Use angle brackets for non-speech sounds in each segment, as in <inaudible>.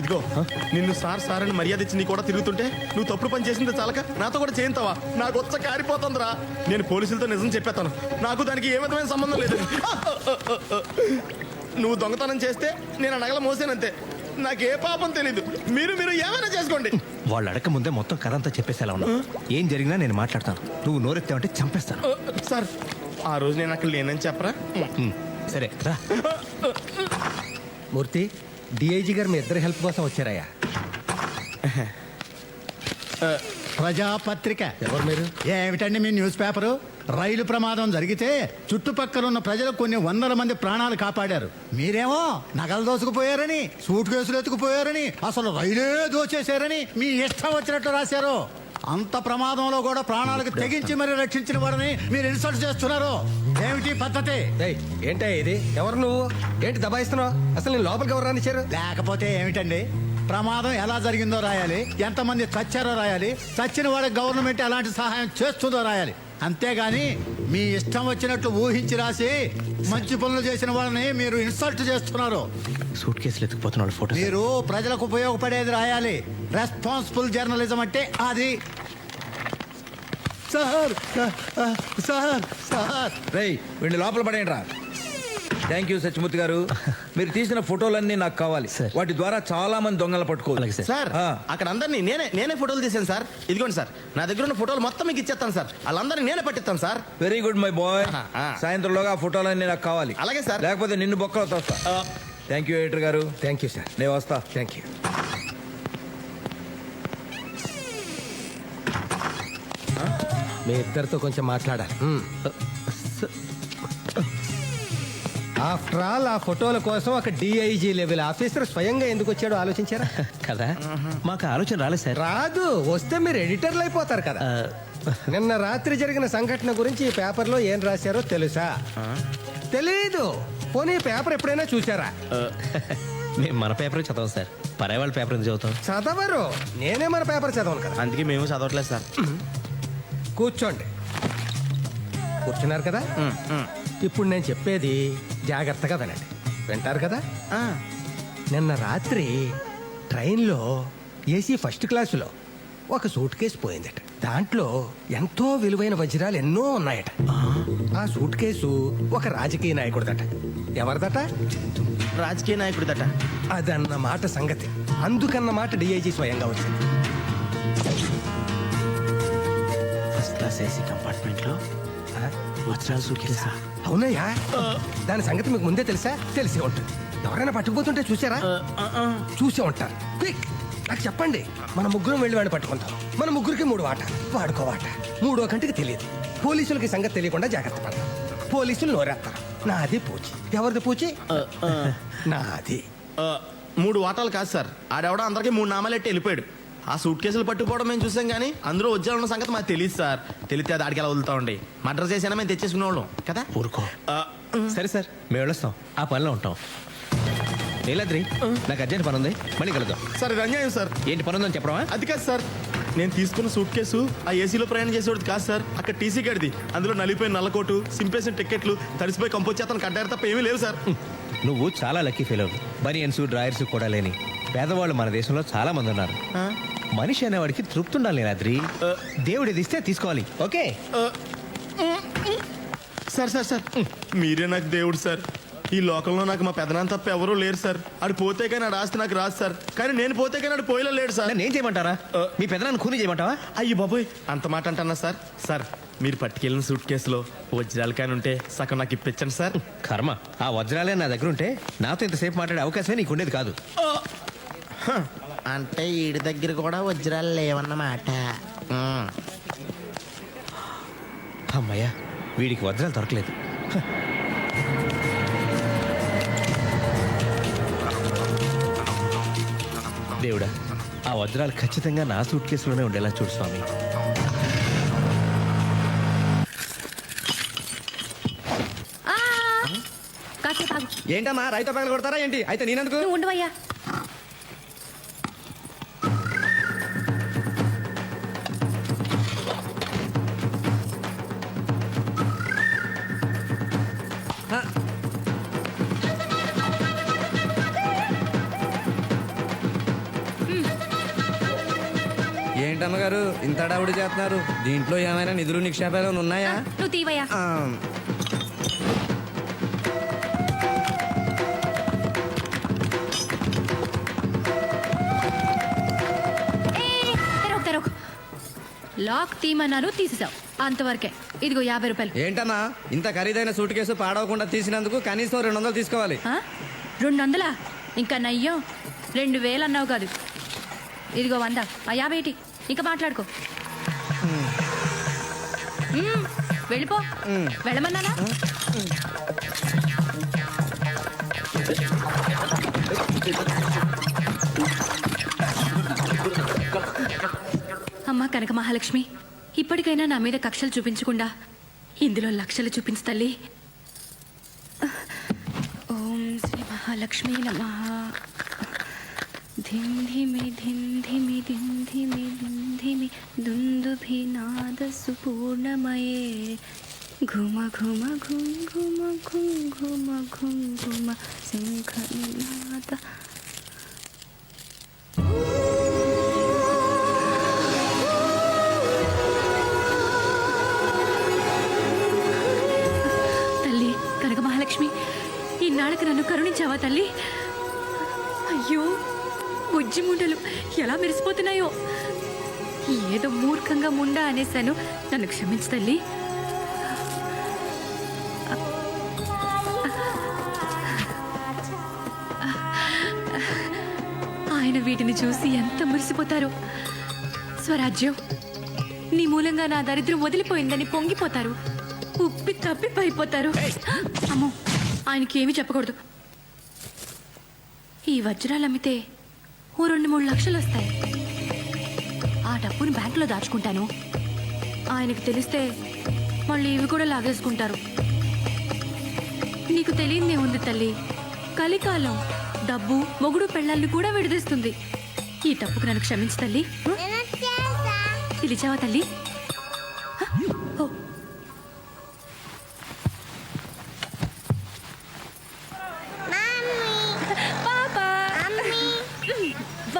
ఇదిగో నిన్ను sir sir అని మర్యాద ఇచ్చి నీ కూడా తిరుగుతుంటే నువ్వు తప్పుడు పని చేసింది చాలక నాతో కూడా చేయింతావా? నాకు వచ్చ కారిపోతుందిరా. నేను పోలీసులతో నిజం చెప్పేస్తాను నాకు దానికి ఏ విధమైన సంబంధం లేదు నువ్వు దొంగతనం చేస్తే నేను నగల మోసానంతే. నాకే పాపం తెలీదు. మీరు మీరు ఏమైనా చేసుకోండి. వాళ్ళు అడగక ముందే మొత్తం కథ అంతా చెప్పేసేలా ఉన్నావు ఏం జరిగినా నేను మాట్లాడతాను. నువ్వు నోరెత్తావంటే చంపేస్తాను. సార్ ఆ రోజు నేను అక్కడ లేనని చెప్పరా? సరే రా. మూర్తి డిఐజీ గారు మీ ఇద్దరి హెల్ప్ కోసం వచ్చారయ్యా. ప్రజాపత్రిక. ఎవరు మీరు? ఏమిటండి మీ న్యూస్ పేపరు? రైలు ప్రమాదం జరిగితే చుట్టుపక్కల ఉన్న ప్రజలు కొన్ని వందల మంది ప్రాణాలు కాపాడారు. మీరేమో నగలు దోసుకుపోయారని సూట్ కేసులు ఎత్తుకుపోయారని అసలు రైలే దోచేశారని మీ ఇష్టం వచ్చినట్టు రాశారు. అంత ప్రమాదంలో కూడా ప్రాణాలకు తెగించి మరి రక్షించిన వారిని మీరు ఇన్సల్ట్ చేస్తున్నారు. ఏమిటి పద్ధతి? ఏంటయ్యా ఇది? ఎవరు నువ్వు? ఏంటి దబాయిస్తున్నావు? అసలు నేను లోపలికి ఎవరు రానిచ్చారు? లేకపోతే ఏమిటండి? ప్రమాదం ఎలా జరిగిందో రాయాలి. ఎంతమంది చచ్చారో రాయాలి. చచ్చిన వాడికి గవర్నమెంట్ ఎలాంటి సహాయం చేస్తుందో రాయాలి. అంతేగాని మీ ఇష్టం వచ్చినట్లు ఊహించి రాసి మంచి పనులు చేసిన వాళ్ళని మీరు ఇన్సల్ట్ చేస్తున్నారు. సూట్ కేసులు ఎత్తుకుపోతున్న వాళ్ళ ఫోటో మీరు ప్రజలకు ఉపయోగపడేది రాయాలి. రెస్పాన్సిబుల్ జర్నలిజం అంటే అది. సార్ సార్ సార్ రేయ్ వీడిని లోపల పడేయండి రా థ్యాంక్ యూ సత్యమూర్తి గారు. మీరు తీసిన ఫోటోలన్నీ నాకు కావాలి. సార్. వాటి ద్వారా చాలా మంది దొంగలు పట్టుకోవాలి. సార్. అక్కడ అందరినీ నేనే నేనే ఫోటోలు తీసాను సార్. ఇదిగోండి సార్ నా దగ్గర ఉన్న ఫోటోలు మొత్తం మీకు ఇచ్చేస్తాను సార్. వాళ్ళందరినీ నేనే పట్టిస్తాను sir. Very good my boy. సాయంత్రంలోగా ఆ ఫోటోలన్నీ నాకు కావాలి. అలాగే సార్. లేకపోతే నిన్ను బొక్కలో తోస్తా. ఆ, థ్యాంక్ యూ ఎడిటర్ గారు. థ్యాంక్ యూ సార్ నేను వస్తా. థ్యాంక్ యూ మీ ఇద్దరితో కొంచెం మాట్లాడాలి. ఆఫ్టర్ ఆల్ ఆ ఫోటోల కోసం ఒక డిఐజీ లెవెల్ ఆఫీసర్ స్వయంగా ఎందుకు వచ్చాడో ఆలోచించారా? కదా? మాకు ఆలోచన రాలేదు సార్. రాదు. వస్తే మీరు ఎడిటర్లు అయిపోతారు కదా. నిన్న రాత్రి జరిగిన సంఘటన గురించి ఈ పేపర్లో ఏం రాశారో తెలుసా? తెలీదు. పోనీ పేపర్ ఎప్పుడైనా చూసారా మేము మన పేపర్ చదవం సార్. పరాయి వాళ్ళ పేపర్ ఎందుకు చదువుతాం? చదవరు. నేనే మన పేపర్ చదవను కదా. అందుకే మేము చదవట్లేదు సార్. కూర్చోండి. కూర్చున్నారు కదా. ఇప్పుడు నేను చెప్పేది జాగ్రత్తగా వినండి. వింటారు కదా? నిన్న రాత్రి ట్రైన్లో ఏసీ ఫస్ట్ క్లాసులో ఒక సూట్ కేసు పోయిందట. దాంట్లో ఎంతో విలువైన వజ్రాలు ఎన్నో ఉన్నాయట. ఆ సూట్ కేసు ఒక రాజకీయ నాయకుడిదట. ఎవరిదట? రాజకీయ నాయకుడిదట. అదన్నమాట సంగతి. అందుకన్నమాట డిఐజీ స్వయంగా వచ్చింది. ఫస్ట్ క్లాస్ ఏసీ కంపార్ట్మెంట్లో ఆ? వజ్రాలు అవునయ్యా. దాని సంగతి మీకు ముందే తెలుసా? తెలిసే ఉంటుంది. ఎవరైనా పట్టుకుపోతుంటే చూసారా? చూసే ఉంటారు. క్విక్. నాకు చెప్పండి. మన ముగ్గురం వెళ్ళి వాడిని పట్టుకుంటాం. మన ముగ్గురికి మూడు వాట వాడుకో వాట. మూడో కంటికి తెలియదు. పోలీసులకి సంగతి తెలియకుండా జాగ్రత్త పడతాం. పోలీసులు నోరేస్తారు నాది పూచి. ఎవరిది పూచి? నాది. మూడు వాటాలు కాదు సార్. ఆడెవడో అందరికీ మూడు నామాలెట్టి వెళ్ళిపోయాడు. ఆ సూట్ కేసులు పట్టుకోవడం మేము చూసాం కానీ అందులో వజ్రాలు ఉన్న సంగతి మాకు తెలియదు సార్. తెలిస్తే అది ఆడికి ఎలా వదులుతా ఉండి. మర్డర్ చేసినా మేము తెచ్చేసుకునే వాళ్ళం కదా? ఊరుకో. సరే సార్ మేము వెళ్ళొస్తాం. ఆ పనిలో ఉంటాం. నీలాద్రి నాకు అర్జెంట్ పని ఉంది మళ్ళీ కలుద్దాం. సార్ ఇది అన్యాయం సార్. ఏంటి పని ఉందని చెప్పడమా? అది కాదు సార్. నేను తీసుకున్న సూట్ కేసు ఆ ఏసీలో ప్రయాణం చేసేవాడు కాదు సార్. అక్కడ టీసీ గడిది. అందులో నలిపోయిన నల్లకోటు సింపేసిన టికెట్లు తడిసిపోయి కంపోజ్ చేతను కట్టారు తప్ప ఏమీ లేవు సార్. నువ్వు చాలా లక్కీ ఫెయిల్ అవుతుంది బనియన్స్ డ్రాయర్స్ కూడా లేని. పేదవాళ్ళు మన దేశంలో చాలా మంది ఉన్నారు? మనిషి అనేవాడికి తృప్తి ఉండాలి నీలాద్రి దేవుడు ఇది ఇస్తే తీసుకోవాలి. ఓకే? Sir sir sir. మీరే నాకు దేవుడు సార్. ఈ లోకంలో నాకు మా పెదనాన్న తప్ప ఎవరూ లేరు సార్. ఆడు పోతే కానీ ఆడు ఆస్తి నాకు రాదు సార్. కానీ నేను పోతే కానీ ఆడు పోయేలా లేడు సార్. నన్ను ఏం చేయమంటారా మీ పెదనాన్ని కూని చేయమంటావా? అయ్యి బాబోయ్ అంత మాట అంటున్నా సార్? సార్ మీరు పట్టుకెళ్ళిన సూట్ కేసులో వజ్రాలు కానీ ఉంటే సగం నాకు ఇప్పించండి సార్. కర్మ. ఆ వజ్రాలే నా దగ్గర ఉంటే నాతో ఇంతసేపు మాట్లాడే అవకాశమే నీకు ఉండేది కాదు అంటే ఈడి దగ్గర కూడా వజ్రాలు లేవన్నమాట. అమ్మయ్యా వీడికి వజ్రాలు దొరకలేదు. దేవుడా ఆ వజ్రాలు ఖచ్చితంగా నా సూట్ కేసులోనే ఉండేలా చూడు స్వామి. ఏంటమ్మా రైతు పగల కొడతారా ఏంటి? అయితే నేనెందుకు? నువ్వు ఉండవయ్యా ఏంటమ్మగారు ఇంత డౌడి చేస్తున్నారు. దీంట్లో ఏమైనా నిధులు నిక్షేపాలు ఉన్నాయా? నువ్వు తీవయ్యా. ఆ, తెరవకు లాక్ తీమన్నాను తీసేసావు అంతవరకే. ఇదిగో యాభై రూపాయలు. ఏంటమ్మా ఇంత ఖరీదైన సూట్ కేసు పాడవకుండా తీసినందుకు కనీసం రెండు వందలు తీసుకోవాలి. ఆ? రెండు వందలా? ఇంకా నయ్యం. రెండు వేలు అన్నావు కాదు. ఇదిగో వంద. ఆ యాభై ఏంటి ఇంకా మాట్లాడుకో. మ్మ్, వెళ్ళిపో. వెళ్ళమన్నానా? అమ్మా కనక మహాలక్ష్మి ఇప్పటికైనా నా మీద కక్షలు చూపించకుండా ఇందులో లక్షలు చూపించు తల్లి. ఓం శ్రీ మహాలక్ష్మి నమ. ధింధిమి ధింధిమి ధింధిమి ధింధిమి ధిం ధిమి దుందుభినాద సుపూర్ణమయే ఘుమ ఘుమ ఘుం ఘుమ ఘుం ఘుమ ఘుం ఘుమ శంఖనాద తల్లి కనక మహాలక్ష్మి ఇన్నాళ్ళకి నన్ను కరుణించావా తల్లి అయ్యో బుజ్జి ముండలు ఎలా మెరిసిపోతున్నాయో? ఏదో మూర్ఖంగా ముండా అనేశాను. నన్ను క్షమించు తల్లి. ఆయన వీటిని చూసి ఎంత మురిసిపోతారు? స్వరాజ్యం నీ మూలంగా నా దరిద్రం వదిలిపోయిందని పొంగిపోతారు. ఉప్పి తప్పి పైపోతారు అమ్మో ఆయనకి ఏమి చెప్పకూడదు. ఈ వజ్రాలు అమ్మితే ఓ రెండు మూడు లక్షలు వస్తాయి. ఆ డబ్బుని బ్యాంకులో దాచుకుంటాను. ఆయనకి తెలిస్తే మళ్ళీ ఇవి కూడా లాగేసుకుంటారు. నీకు తెలియదే ఉంది తల్లి. కలికాలం డబ్బు మొగుడు పెళ్ళాన్ని కూడా విడదీస్తుంది. ఈ తప్పుకు నన్ను క్షమించు తల్లి. పిలిచావా తల్లి?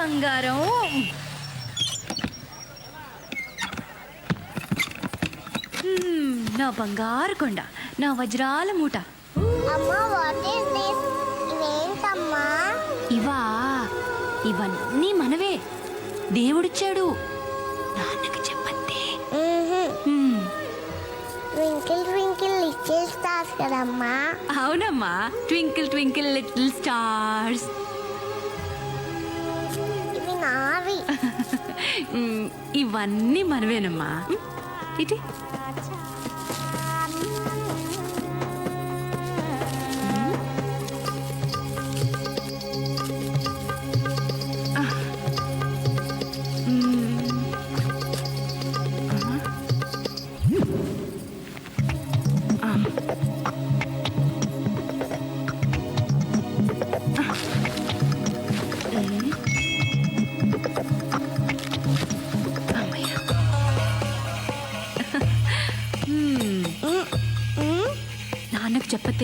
బంగారం. నా బంగారు కొండ నా వజ్రాల మూట. ఇవా ఇవన్నీ మనవే. దేవుడిచ్చాడు. నాన్నకి చెప్పంతే. ట్వింకిల్ ట్వింకిల్ లిటిల్ స్టార్స్ కదమ్మా. అవునమ్మా. Twinkle twinkle little stars. <laughs> ఇవన్నీ మనవేనమ్మా ఇటీ.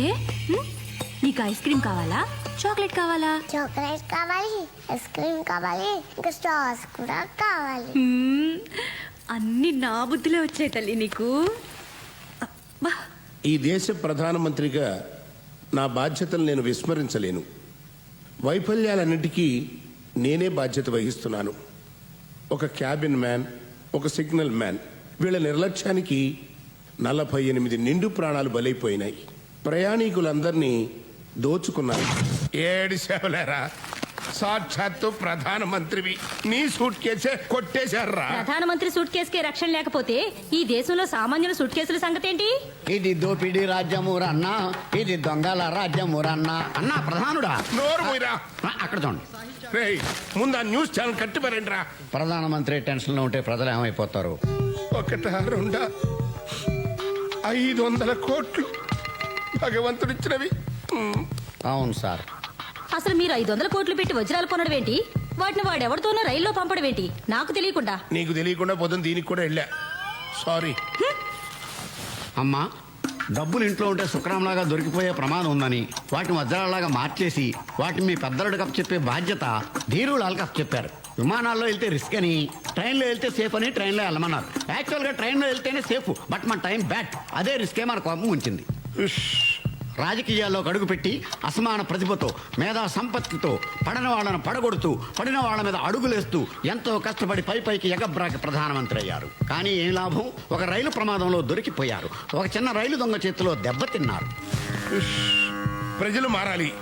మ్మ్? నీకు ఐస్ క్రీమ్ కావాలా? చాక్లెట్ కావాలా? చాక్లెట్ కావాలి ఐస్ క్రీమ్ కావాలి ఇంకా స్టార్స్ కూడా కావాలి. మ్మ్. అన్ని నా బుద్ధిలో వచ్చాయి తల్లి నీకు. అబ్బా. ఈ దేశ ప్రధానమంత్రిగా నా బాధ్యతలు నేను విస్మరించలేను. వైఫల్యాలన్నిటికీ నేనే బాధ్యత వహిస్తున్నాను. ఒక క్యాబిన్ మ్యాన్ ఒక సిగ్నల్ మ్యాన్. వీళ్ళ నిర్లక్ష్యానికి నలభై ఎనిమిది నిండు ప్రాణాలు బలైపోయినాయి. ప్రయాణికులందరినీ దోచుకున్నాను ఏడు సేవలేరా సాక్షాత్తు ప్రధానమంత్రివి. నీ సూట్ కేసే కొట్టేశారా ప్రధానమంత్రి సూట్ కేసుకే రక్షణ లేకపోతే ఈ దేశంలో సామాన్యుల సూట్ కేసుల సంగతి ఏంటి ఇది దోపిడీ రాజ్యమురన్నా ఇది దొంగల రాజ్యమురన్నా. అన్నా ప్రధానుడా. నోరు పోయిరా ఆ, అక్కడ చూడండి. రేయ్ ముందు ఆ న్యూస్ ఛానల్ కట్టిపారండి ప్రధానమంత్రి టెన్షన్లో ఉంటే ప్రజలు ఏమైపోతారు? ఒకటా రెండా. ఐదు వందల కోట్లు. భగవంతుడిచ్చినవి. అవును సార్. అసలు మీరు ఐదు వందల కోట్లు పెట్టి వజ్రాలు కొనడం ఏంటి వాటిని వాడెవరితోనో రైల్లో పంపడం ఏంటి నాకు తెలియకుండా. నీకు తెలియకుండా పోతుంది దీనికి కూడా వెళ్ళా. సారీ అమ్మా డబ్బులు ఇంట్లో ఉంటే శుక్రంలాగా దొరికిపోయే ప్రమాదం ఉందని వాటిని వజ్రాలలాగా మార్చేసి వాటిని మీ పెద్దలకు చెప్పే బాధ్యత ధీరులు కప్ చెప్పారు. విమానాల్లో వెళ్తే రిస్క్ అని ట్రైన్లో వెళ్తే సేఫ్ అని ట్రైన్లో వెళ్ళమన్నారు. యాక్చువల్గా ట్రైన్లో వెళ్తేనే సేఫ్ బట్ మన టైం బ్యాడ్. అదే రిస్కే మన కోపం ఉంచింది. రాజకీయాల్లో అడుగుపెట్టి అసమాన ప్రతిభతో మేధా సంపత్తితో పడని వాళ్ళను పడగొడుతూ పడిన వాళ్ళ మీద అడుగులేస్తూ ఎంతో కష్టపడి పై పైకి ఎగబ్రాకి ప్రధానమంత్రి అయ్యారు. కానీ ఏం లాభం? ఒక రైలు ప్రమాదంలో దొరికిపోయారు. ఒక చిన్న రైలు దొంగ చేతిలో దెబ్బతిన్నారు ప్రజలు మారాలి.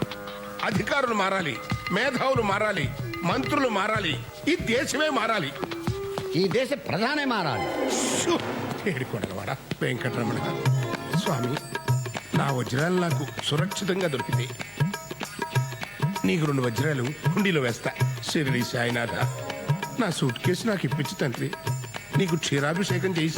అధికారులు మారాలి. మేధావులు మారాలి. మంత్రులు మారాలి. ఈ దేశమే మారాలి. ఈ దేశ ప్రధానే మారాలి. వెంకటరమణ స్వామి నా వజ్రాలు నాకు సురక్షితంగా దొరికింది నీకు రెండు వజ్రాలు హుండీలో వేస్తా. షిరిడి సాయినాథ నా సూట్ కేసు నాకు ఇప్పించి తండ్రి. నీకు క్షీరాభిషేకం చేసి